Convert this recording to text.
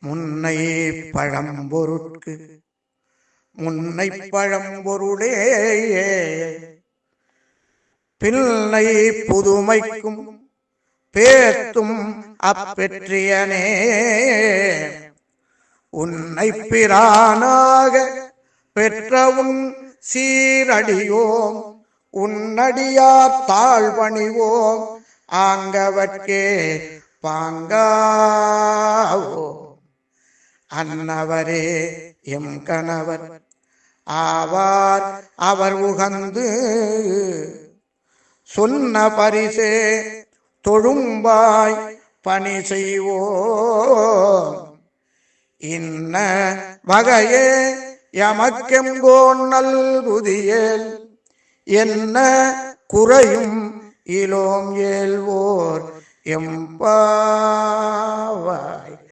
முன்னை பழம்பொருட்கு முன்னை பழம்பொருளே பின்னை புதுமைக்கும் பேத்தும் அப்பெற்றியனே. உன்னை பிரானாக பெற்றவும் உன் சீரடியோம் உன்னடியார் தாழ்வணிவோம் ஆங்கவற்கே பாங்காவோ. அன்னவரே எம் கணவர். ஆவார் அவர் உகந்து சொன்ன பரிசே தொழும்பாய் பணி செய்வோம். இன்ன வகையே எமக்கெங்கோன் நல்குதியேல் என்ன குறையும் இலோம் ஏல்வோர் எம்பா